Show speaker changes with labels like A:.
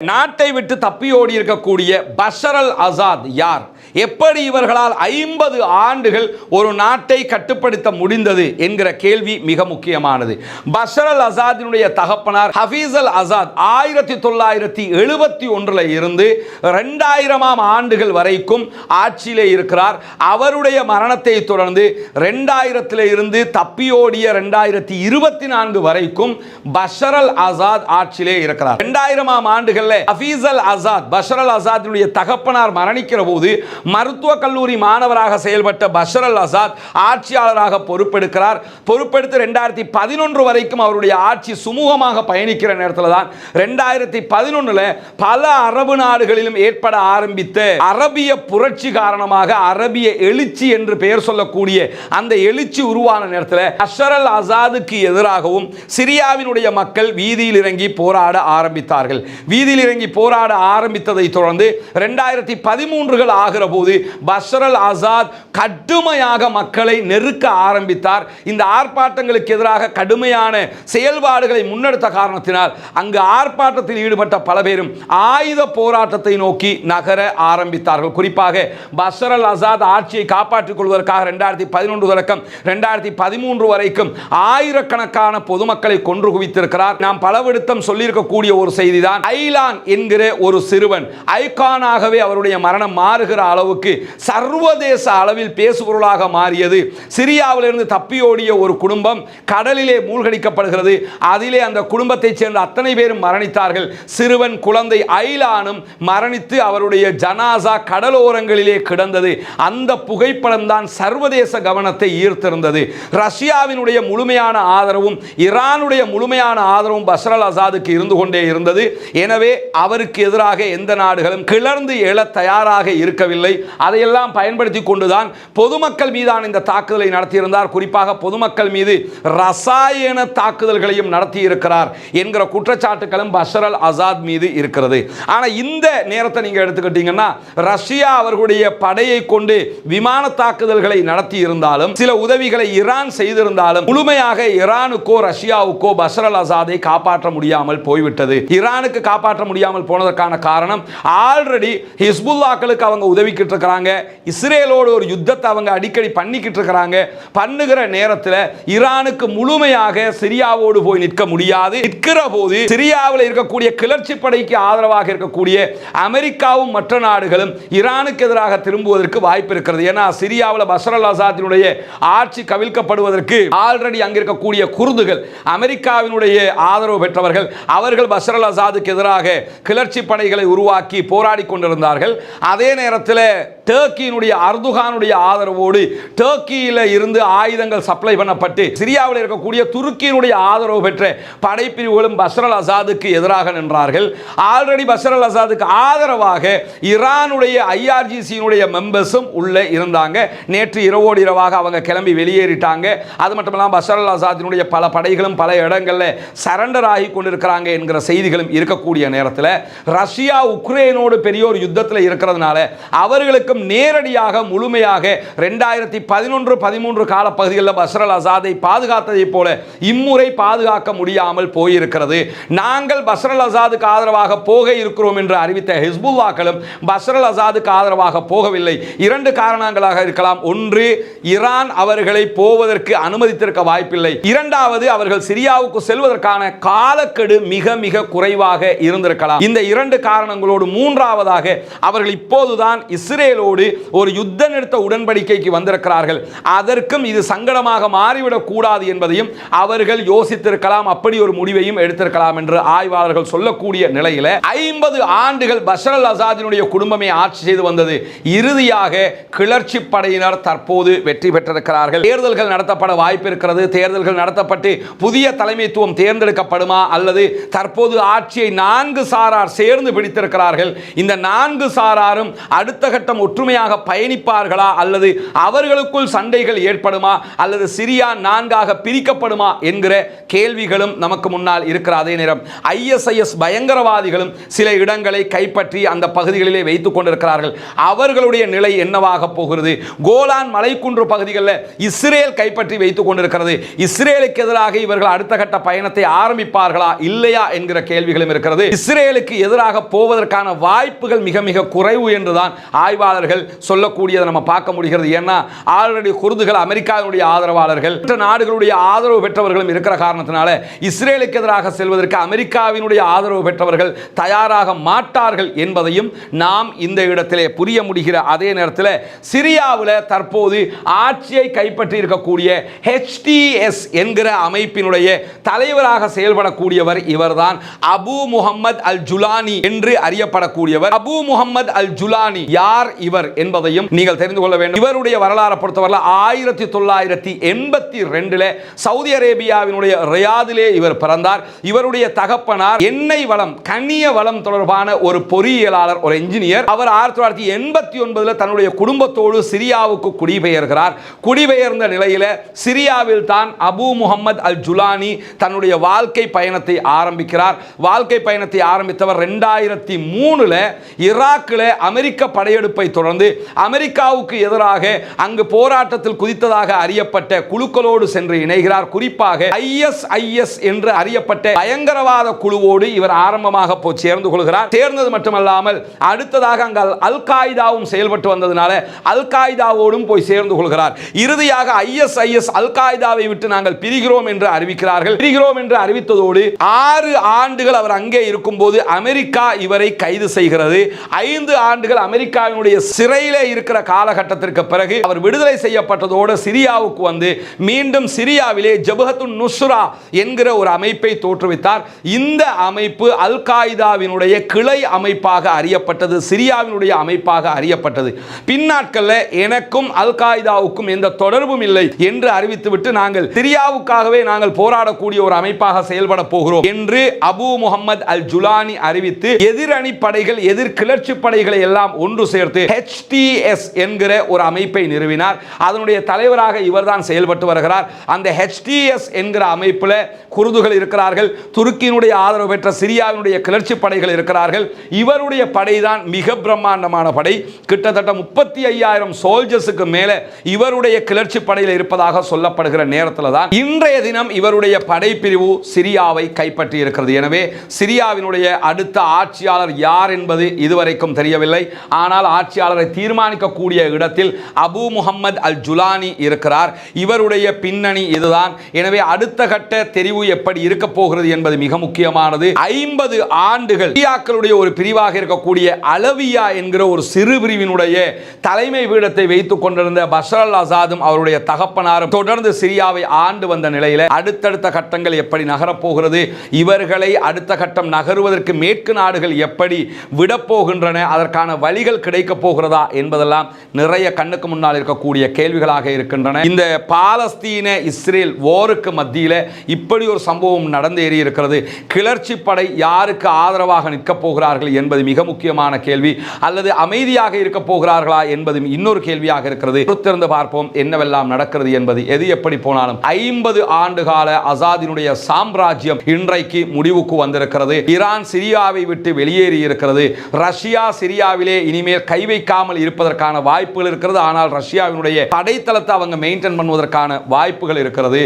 A: நாட்டை விட்டு தப்பியோடி இருக்கக்கூடிய பஷர் அல் அசாத் யார்? எப்படி இவர்களால் ஐம்பது ஆண்டுகள் ஒரு நாட்டை கட்டுப்படுத்த முடிந்தது என்கிற கேள்வி மிக முக்கியமானது. பஷர் அல் அசாதினுடைய தகப்பனார் ஹபீஸ் அல் அசாத் ஆயிரத்தி தொள்ளாயிரத்தி எழுபத்தி ஒன்றில் இருந்து ரெண்டாயிரமாம் ஆண்டுகள் வரைக்கும் ஆட்சியிலே இருக்கிறார். அவருடைய மரணத்தை தொடர்ந்து ரெண்டாயிரத்தில் இருந்து தப்பியோடிய ரெண்டாயிரத்தி இருபத்தி நான்கு வரைக்கும் பஷர் அல் ஆசாத் ஆட்சியிலே இருக்கிறார். ரெண்டாயிரமாம் ஆண்டுகளில் Hafez al Assad Bashar al அசாத்தினுடைய தகப்பனார் மரணிக்கிற போது மருத்துவக் கல்லூரி மாணவராக செயல்பட்ட பஷர் அல் ஆசாத் ஆட்சியாளராக பொறுப்பெடுக்கிறார். பொறுப்பெடுத்து ரெண்டாயிரத்தி பதினொன்று வரைக்கும் அவருடைய ஆட்சி சுமூகமாக பயணிக்கிற நேரத்தில் தான் ரெண்டாயிரத்தி பதினொன்றில் பல அரபு நாடுகளிலும் ஏற்பட ஆரம்பித்த அரபிய புரட்சி காரணமாக அரபிய எழுச்சி என்று பெயர் சொல்லக்கூடிய அந்த எழுச்சி உருவான நேரத்தில் அஷர் அல் அசாதுக்கு எதிராகவும் சிரியாவினுடைய மக்கள் வீதியில் இறங்கி போராட ஆரம்பித்தார்கள். வீதியில் இறங்கி போராட ஆரம்பித்ததை தொடர்ந்து ரெண்டாயிரத்தி பதிமூன்றுகள் ஆகிற போது பஷரல் ஆசாத் கடுமையாக மக்களை நெருக்க ஆரம்பித்தார். இந்த ஆர்ப்பாட்டங்களுக்கு எதிராக கடுமையான செயல்பாடுகளை முன்னெடுத்த காரணத்தினால் அங்கு ஆர்ப்பாட்டத்தில் ஈடுபட்ட பல பேரும் ஆயுத போராட்டத்தை நோக்கி நகர ஆரம்பித்தார்கள். குறிப்பாக பஷரல் ஆசாத் ஆட்சியை காப்பாற்றிக் கொள்வதற்காக ரெண்டாயிரத்தி பதினொன்று தொடக்கம் ரெண்டாயிரத்தி பதிமூன்று வரைக்கும் ஆயிரக்கணக்கான பொதுமக்களை கொன்று குவித்திருக்கிறார். நாம் பலவிடுத்தம் சொல்லியிருக்கக்கூடிய ஒரு செய்திதான். ஐலான் என்கிற ஒரு சிறுவன் ஐகானாகவே அவருடைய மரணம் மாறுகிற அளவுக்கு சர்வதேச அளவில் பேசுபொருளாக மாறியது. சிரியாவிலிருந்து தப்பியோடிய ஒரு குடும்பம் கடலிலே மூழ்கடிக்கப்படுகிறது. அதிலே அந்த குடும்பத்தைச் சேர்ந்த அத்தனை பேரும் மரணித்தார்கள். சிறுவன் குழந்தை ஐலானும் மரணித்து அவருடைய ஜனாசா கடலோரங்களிலே கிடந்தது. அந்த புகைப்படம் தான் சர்வதேச கவனத்தை ஈர்த்திருந்தது. ரஷ்யாவினுடைய முழுமையான ஆதரவும் ஈரானுடைய முழுமையான ஆதரவும் பஷர் அல் அசாதுக்கு இருந்து கொண்டே இருந்தது. எனவே அவருக்கு எதிராக எந்த நாடுகளும் கிளர்ந்து எழ தயாராக இருக்கவில்லை. அதையெல்லாம் பயன்படுத்தி கொண்டுதான் பொதுமக்கள் மீதான இந்த தாக்குதலை நடத்தியிருந்தார். குறிப்பாக பொதுமக்கள் மீது ரசாயன தாக்குதல்களையும் நடத்தி இருக்கிறார் என்கிற குற்றச்சாட்டுகளும் பஷர் அல் அசாத் மீது இருக்கிறது. ஆனால் இந்த நேரத்தை நீங்கள் எடுத்துக்கிட்டீங்கன்னா ரஷ்யா அவர்களுடைய படையை கொண்டு விமான தாக்குதல்களை நடத்தி இருந்தாலும் சில உதவிகளை ஈரான் செய்திருந்தாலும் முழுமையாக ஈரானுக்கோ ரஷ்யாவுக்கோ பஷர் அல் அசாதை காப்பாற்ற முடியாமல் போய்விட்டது. ஈரானுக்கு காப்பாற்ற முடியாமல் போனதற்கான காரணம் ஆல்ரெடி ஹிஸ்புல்லாக்களுக்கு அவங்க பண்ணிக்கிட்டு இருக்கிறாங்க இஸ்ரேலோடு ஒரு யுத்தத்தை அவங்க அடிக்கடி பண்ணிக்கிட்டு இருக்கிறாங்க பண்ணுகிற நேரத்தில் ஈரானுக்கு முழுமையாக சிரியாவோடு போய் நிற்க முடியாது. நிற்கிற போது சிரியாவில் இருக்கக்கூடிய கிளர்ச்சி படைக்கு ஆதரவாக இருக்கக்கூடிய அமெரிக்காவும் மற்ற நாடுகளும் ஈரானுக்கு எதிராக திரும்புவதற்கு வாய்ப்பு இருக்கிறது. ஏன்னா சிரியாவில் பஷர் அல் அசாத்தினுடைய ஆட்சி கவிழ்க்கப்படுவதற்கு ஆல்ரெடி அங்கிருக்கக்கூடிய இருக்கக்கூடிய அமெரிக்காவினுடைய ஆதரவு பெற்றவர்கள் அவர்கள் பஷர் அல் அசாதுக்கு எதிராக கிளர்ச்சி படைகளை உருவாக்கி போராடி கொண்டிருந்தார்கள். அதே நேரத்தில் ve டர்க்கியினுடைய அர்துகானுடைய ஆதரவோடு டர்க்கியில் இருந்து ஆயுதங்கள் சப்ளை பண்ணப்பட்டு சிரியாவில் இருக்கக்கூடிய துருக்கியினுடைய ஆதரவு பெற்ற படைப்பிரிவுகளும் பஸ்ரல் அசாதுக்கு எதிராக நின்றார்கள். ஆல்ரெடி பஸ்ரல் அசாதுக்கு ஆதரவாக ஈரானுடைய ஐஆர்ஜிசியினுடைய மெம்பர்ஸும் உள்ளே இருந்தாங்க. நேற்று இரவோடு இரவாக அவங்க கிளம்பி வெளியேறிட்டாங்க. அது மட்டும் இல்லாமல் பஷர் அசாதினுடைய பல படைகளும் பல இடங்களில் சரண்டர் ஆகி கொண்டிருக்கிறாங்க என்கிற செய்திகளும் இருக்கக்கூடிய நேரத்தில் ரஷ்யா உக்ரைனோடு பெரிய ஒரு யுத்தத்தில் இருக்கிறதுனால அவர்களுக்கும் நேரடியாக முழுமையாக ரெண்டாயிரத்தி பதினொன்று பதிமூன்று காலப்பகுதிகளில் பஸ்ரல் அசாதை பாதுகாத்ததைப் போல இம்முறை பாதுகாக்க முடியாமல் போயிருக்கிறது. நாங்கள் பஸ்ரல் அசாதுக்கு ஆதரவாக போக இருக்கிறோம் என்று அறிவித்த ஹிஸ்புல்லாக்களும் பஸ்ரல் அசாதுக்கு ஆதரவாக போகவில்லை. இரண்டு காரணங்களாக இருக்கலாம். ஒன்று ஈரான் அவர்களை போவதற்கு அனுமதித்திருக்க வாய்ப்பில்லை. இரண்டாவது அவர்கள் சிரியாவுக்கு செல்வதற்கான காலக்கெடு மிக மிக குறைவாக இருந்திருக்கலாம். இந்த இரண்டு காரணங்களோடு மூன்றாவதாக அவர்கள் இப்போதுதான் இஸ்ரேலோடு ஒரு யுத்த நிறுத்த உடன்படிக்கைக்கு வந்திருக்கிறார்கள். அதற்கும் இது சங்கடமாக மாறிவிடக் கூடாது என்பதையும் அவர்கள் யோசித்திருக்கலாம். அப்படி ஒரு முடிவையும் எடுத்திருக்கலாம் என்று ஆய்வாளர்கள் சொல்லக்கூடிய நிலையில் ஐம்பது ஆண்டுகள் பஷர் அல் அசாதினுடைய குடும்பமே ஆட்சி செய்து வந்தது. இறுதியாக கிளர்ச்சி படையினர் தற்போது வெற்றி பெற்றிருக்கிறார்கள். தேர்தல்கள் நடத்தப்பட வாய்ப்பு இருக்கிறது. தேர்தல்கள் நடத்தப்பட்டு புதிய தலைமைத்துவம் தேர்ந்தெடுக்கப்படுமா அல்லது தற்போது ஆட்சியை நான்கு சாரார் சேர்ந்து பிடித்திருக்கிறார்கள். இந்த நான்கு சாராரும் அடுத்த கட்டம் ஒட்டு ஒற்றுமையாக பயணிப்பார்களா? அல்லது அவர்களுக்குள் சண்டைகள் ஏற்படுமா? அல்லது சிரியா நான்காக பிரிக்கப்படுமா? என்கிற கேள்விகளும் நமக்கு முன்னால் இருக்கிற அதே நேரம். ஐஎஸ்ஐஎஸ் பயங்கரவாதிகளும் சில இடங்களை கைப்பற்றி அந்த பகுதிகளிலே வைத்துக் கொண்டிருக்கிறார்கள். அவர்களுடைய நிலை என்னவாக போகிறது? கோலான் மலைக்குன்று பகுதிகளில் இஸ்ரேல் கைப்பற்றி வைத்துக் கொண்டிருக்கிறது. இஸ்ரேலுக்கு எதிராக இவர்கள் அடுத்த கட்ட பயணத்தை ஆரம்பிப்பார்களா? இல்லையா? என்கிற கேள்விகளும் இருக்கிறது. இஸ்ரேலுக்கு எதிராக போவதற்கான வாய்ப்புகள் மிக மிக குறைவு என்றுதான் ஆதரவாளர்கள் சொல்லக்கூடியதை நம்ம பார்க்க முடிகிறது. ஏன்னா ஆல்ரெடி குருதுகள் அமெரிக்காவினுடைய ஆதரவாளர்கள். மற்ற நாடுகளுடைய ஆதரவு பெற்றவர்களும் இருக்கிற காரணத்தினால இஸ்ரேலுக்கு எதிராக செல்வதற்கு அமெரிக்காவினுடைய ஆதரவு பெற்றவர்கள் தயாராக மாட்டார்கள் என்பதையும் நாம் இந்த இடத்திலே புரிய முடிகிற அதே நேரத்தில் சிரியாவில் தற்போது ஆட்சியை கைப்பற்றி இருக்கக்கூடிய ஹெச்டிஎஸ் என்கிற அமைப்பினுடைய தலைவராக செயல்படக்கூடியவர் இவர்தான். அபு முகமது அல் ஜுலானி என்று அறியப்படக்கூடியவர். அபு முகமது அல் ஜுலானி யார் இவர் என்பதையும் நீங்கள் தெரிந்து கொள்ள வேண்டும். இவருடைய வரலாறை பொறுத்தவரை ஆயிரத்தி தொள்ளாயிரத்தி எண்பத்தி ரெண்டுல சவுதி அரேபியாவினுடைய ரியாதிலே இவர் பிறந்தார். இவருடைய தகப்பனார் எண்ணெய் வளம் கண்ணிய வளம் தொடர்பான ஒரு பொறியியலாளர் ஒரு இன்ஜினியர் அவர் ஆயிரத்தி தொள்ளாயிரத்தி எண்பத்தி ஒன்பதுல தன்னுடைய குடும்பத்தோடு சிரியாவுக்கு குடிபெயர்கிறார். குடிபெயர்ந்த நிலையில சிரியாவில் தான் அபு முகமது அல் ஜுலானி தன்னுடைய வாழ்க்கை பயணத்தை ஆரம்பிக்கிறார். வாழ்க்கை பயணத்தை ஆரம்பித்தவர் ரெண்டாயிரத்தி மூணுல. ஈராக்கில் அமெரிக்க படையெடுப்பை தொடர்ந்து அமெரிக்காவுக்கு எதிராக அங்கு போராட்டத்தில் குதித்ததாக அறியப்பட்ட குழுக்களோடு சென்று இணைகிறார். குறிப்பாக ஐஎஸ்ஐஎஸ் என்று அறியப்பட்ட பயங்கரவாத குழுவோடு இவர் ஆரம்பமாக போய் சேர்ந்து கொள்கிறார். சேர்ந்தது மட்டுமல்லாமல் அடுத்ததாக அங்கு அல் காய்தாவும் செயல்பட்டு வந்ததுனால அல் காய்தாவோடும் போய் சேர்ந்து கொள்கிறார். இறுதியாக ஐஎஸ்ஐஎஸ் அல் காய்தாவை விட்டு நாங்கள் பிரிகிறோம் என்று அறிவிக்கிறார்கள். பிரிகிறோம் என்று அறிவித்ததோடு ஆறு ஆண்டுகள் அவர் அங்கே இருக்கும்போது அமெரிக்கா இவரை கைது செய்கிறது. ஐந்து ஆண்டுகள் அமெரிக்காவினுடைய சிறையில் இருக்கிற காலகட்டத்திற்கு பிறகு அவர் விடுதலை செய்யப்பட்டதோடு சிரியாவுக்கு வந்து மீண்டும் சிரியாவிலே ஜபஹத்துன் நுஸ்ரா என்கிற ஒரு அமைப்பை தோற்றுவித்தார். இந்த அமைப்பு அல் காய்தாவினுடைய கிளை அமைப்பாக அறியப்பட்டது சிரியாவினுடைய அமைப்பாக அறியப்பட்டது. பின்னாட்களில் எனக்கும் அல் காய்தாவுக்கும் எந்த தொடர்பும் இல்லை என்று அறிவித்துவிட்டு நாங்கள் சிரியாவுக்காகவே நாங்கள் போராடக்கூடிய ஒரு அமைப்பாக செயல்பட போகிறோம் என்று அபு முகமது அல் ஜுலானி அறிவித்து எதிரணி படைகள் எதிர் கிளர்ச்சி படைகளை எல்லாம் ஒன்று சேர்த்து ஹெச்டிஎஸ் என்கிற ஒரு அமைப்பை நிறுவினார். அதனுடைய தலைவராக இவர்தான் செயல்பட்டு வருகிறார். அந்த ஹெச்டிஎஸ் என்கிற அமைப்பில் குருதுகள் இருக்கிறார்கள். துருக்கியினுடைய ஆதரவு பெற்ற சிரியாவினுடைய கிளர்ச்சி படைகள் இருக்கிறார்கள். இவருடைய படைதான் மிக பிரம்மாண்டமான படை. கிட்டத்தட்ட முப்பத்தி ஐயாயிரம் சோல்ஜர்ஸுக்கு மேலே இவருடைய கிளர்ச்சி படையில் இருப்பதாக சொல்லப்படுகிற நேரத்தில் தான் இன்றைய தினம் இவருடைய படைப்பிரிவு சிரியாவை கைப்பற்றி இருக்கிறது எனவே சிரியாவினுடைய அடுத்த ஆட்சியாளர் யார் என்பது இதுவரைக்கும் தெரியவில்லை. ஆனால் ஆட்சியாளர் தீர்மானிக்கக்கூடிய இடத்தில் அபு முகமது அல் ஜுலானி இருக்கிறார். இவருடைய பின்னணி இதுதான். எனவே அடுத்த கட்ட தெரிவு எப்படி இருக்க போகிறது என்பது மிக முக்கியமானது. ஐம்பது ஆண்டுகள் சிரியாக்களுடைய ஒரு பிரிவாக இருக்கக்கூடிய அளவியா என்கிற ஒரு சிறு பிரிவினுடைய தலைமை பீடத்தை வைத்துக் கொண்டிருந்த பஷர் அல் ஆசாதும் அவருடைய தகப்பனாரும் தொடர்ந்து சிரியாவை ஆண்டு வந்த நிலையில அடுத்தடுத்த கட்டங்கள் எப்படி நகரப்போகிறது இவர்களை அடுத்த கட்டம் நகருவதற்கு மேற்கு நாடுகள் எப்படி விடப்போகின்றன அதற்கான வழிகள் கிடைக்கப் போகும் என்பதெல்லாம் நிறைய கண்ணுக்கு முன்னால் இருக்கக்கூடிய கேள்விகளாக இருக்கின்றன. இந்த பாலஸ்தீன இஸ்ரேல் போருக்கு மத்தியில் இப்படி ஒரு சம்பவம் நடந்தேறி இருக்கிறது. கிளர்ச்சி படை யாருக்கு ஆதரவாக நிற்கப் போகிறார்கள் என்பது மிக முக்கியமான கேள்வி. அல்லது அமைதியாக இருக்கப் போகிறார்களா என்பதும் இன்னொரு கேள்வியாக இருக்கிறது. பொறுத்திருந்து பார்ப்போம் என்னவெல்லாம் நடக்கிறது என்பது. எது எப்படி போனாலும் ஐம்பது ஆண்டு கால அசாதினுடைய சாம்ராஜ்யம் இன்றைக்கு முடிவுக்கு வந்திருக்கிறது. ஈரான் சிரியாவை விட்டு வெளியேறி இருக்கிறது. ரஷ்யா சிரியாவிலே இனிமேல் கை கிடைக்காமல் இருப்பதற்கான வாய்ப்புகள் இருக்கிறது. ஆனால் ரஷ்யாவினுடைய படைத்தளத்தை அவங்க மெயின்டைன் பண்ணுவதற்கான வாய்ப்புகள் இருக்கிறது.